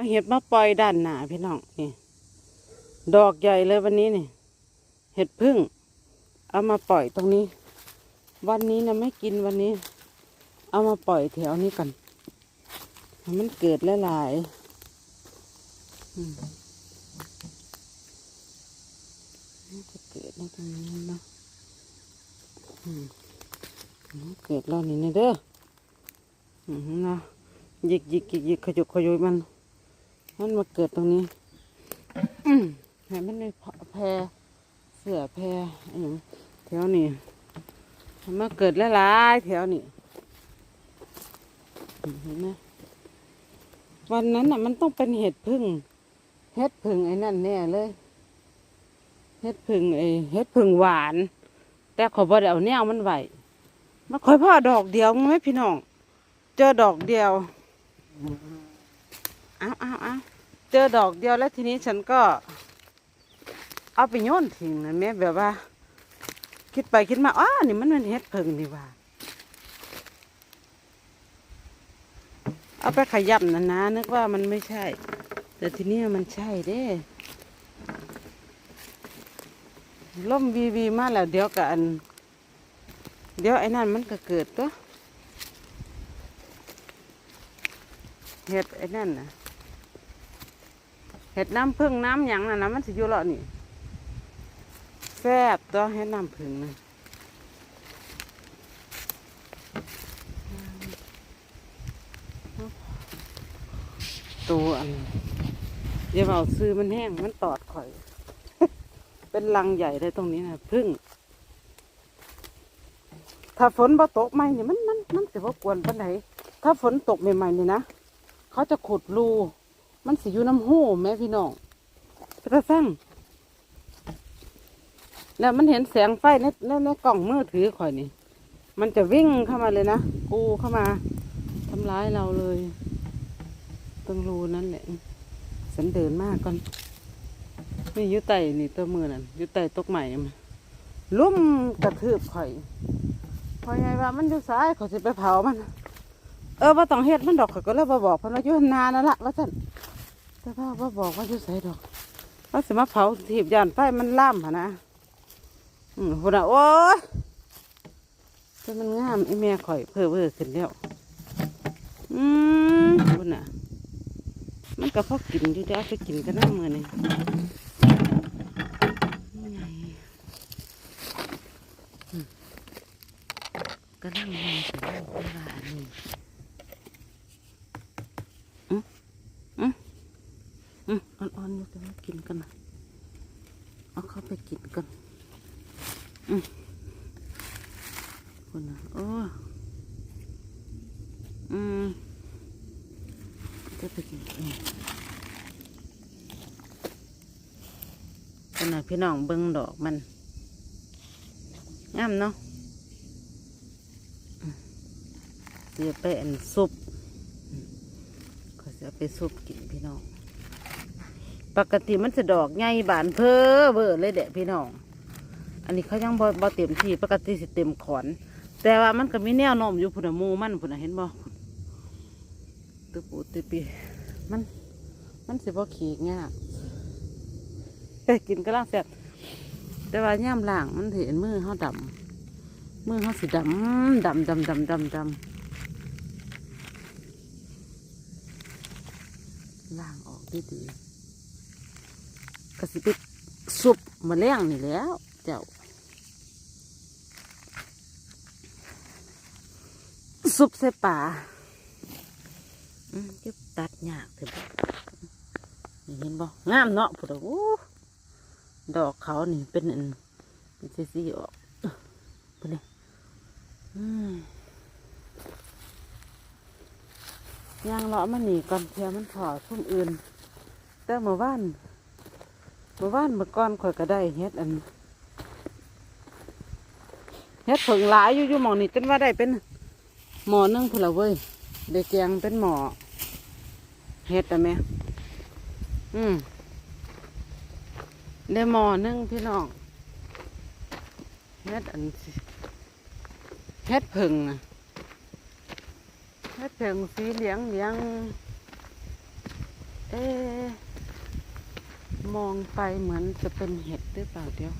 เอาเห็ดมาปล่อยด้านหน้าพี่น้องนี่ ดอกใหญ่เลยวันนี้นี่ เห็ดพึ่ง เอามาปล่อยตรงนี้ วันนี้นะไม่กินวันนี้ เอามาปล่อยแถวนี้กันมันเกิดหลายๆอืมมันจะเกิดในตรงนี้เนาะมันเกิดแล้วนี่นะเด้อนะหยิกหยิกหยิกหยิกขยุกขยุยมัน มันมาเกิดตรงนี้ให้มันไม่แพรเสือแพรอย่างแถวนี้ให้มาเกิดหลายๆแถวนี้เห็นไหมวันนั้นน่ะ มันต้องเป็นเห็ดพึ่งเห็ดพึ่งไอ้นั่นแน่เลยเห็ดพึ่งไอ้เห็ดพึ่งหวาน แต่ขอบ่ได้เอาแนวมันไหวมาคอยพ่อดอกเดียวมั้งไหมพี่น้อง เจอดอกเดียว เอาเอาเอา เจอดอกเดียวแล้วทีนี้ฉันก็เอาไปโยนทิ้งนะแม่แบบว่า คิดไปคิดมาอ้านี่มันเป็นเห็ดเพิงนี่ว่า เอาไปขยับนะนะนึกว่ามันไม่ใช่ แต่ทีนี้มันใช่เด้ล่มวีวีมาแล้วเดี๋ยวกับอัน เดี๋ยวไอ้นั่นมันก็เกิดตัวเห็ดไอ้นั่นนะ ห็ดน้ำผึ้งน้ำหยังน่ะนะมันสิอยู่แล้วนี่แซ่บตัวเห็ดน้ำผึ้งนะตัวอันเดี๋ยวเอาซื้อมันแห้งมันตอดข่อย เป็นรังใหญ่เลยตรงนี้นะพึ่ง ถ้าฝนบ่ตกใหม่เนี่ยมันมันมันสิบ่กวนปานใดถ้าฝนตกใหม่ๆนี่นะเขาจะขุดรู มันสิอยู่น้ำหูแม่พี่น้องกระสั่งแล้วมันเห็นแสงไฟในในในกล่องมือถือข่อยนี่ มันจะวิ่งเข้ามาเลยนะ กูเข้ามาทำร้ายเราเลยตรงรูนั่นแหละ สันเดินมากก่อน นี่ยุไตนี่ตัวมือนั่นยุไตตกใหม่มาลุ่มกระทืบข่อยพอไงว่ามันอยู่ซ้ายเขาสิไปเผามัน เออว่าต้องเฮ็ดมันดอกเขาก็เลยมาบอกเพนว่าอยู่นานนั่นละว่าสั่น แต่ว่าว่าบอกว่าอยู่ใส่ดอกว่าสิมาเผาถีบยานไฟมันล่ามหนนะอืมพุ่นอะโอ้แต่มันงามไอแม่ข่อยเพ้อเพ้อขึ้นแล้วอืมพุ่นอะ มันก็พอกินอยู่เด้าไปกินกันน้ำมือนี่ก็นั่งมองถึงว่าอันนี้อืมอืม อืมอ่อนๆอยู่แต่ว่ากินกันนะเอาเข้าไปกินกันอืมคนนะโอ้อืมจะไปกินอืมคนน่ะพี่น้องเบิ้งดอกมันงามเนาะเสียไปอันซุปก็จะไปซุปกินพี่น้อง ปกติมันจะดอกใหญ่บานเพอเบอร์เลยเด็พี่น้อง อันนี้เขายังบ่บ่เต็มที่ปกติสิเต็มขอน แต่ว่ามันก็มีแนวโน้มอยู่พุ่นมูมันพุ่นเห็นบ่ตุปูตุปีมันมันสิบ่ขี้งายกินก็ล่างแซ่บแต่ว่าย่ามล่างมันเห็นมือเขาดำมือเขาสิดำดำดำดำดำดำล่างออกดีๆ ก็สิไปซุปมะเร็งนี่แล้ว เจ้าซุปใส่ป่าอืมจะตัดหยากเถอะเห็นบ่งามเนาะพุทธโอ้ดอกเขานี่เป็นอันเป็นสีๆออกไปเลยอืมย่างเลาะมันหนีก่อนเทียมันถอดทุ่มอื่น แต่เมื่อวาน มื่อวานเมื่อก่อนข่อยก็ได้เฮ็ดอันเฮ็ดผึ่งหลายอยู่อยู่หมอนี่จนว่าได้เป็นหมอนึ่งพุ่นละเว้ยได้แกงเป็นหมอเฮ็ดอะแม่อืมได้หมอนึ่งพี่น้องเฮ็ดอันเฮ็ดผึ่งอะเฮ็ดเพิงสีเหลียงเหลียงเอ๊ มองไปเหมือนจะเป็นเห็ดหรือเปล่าเดี๋ยว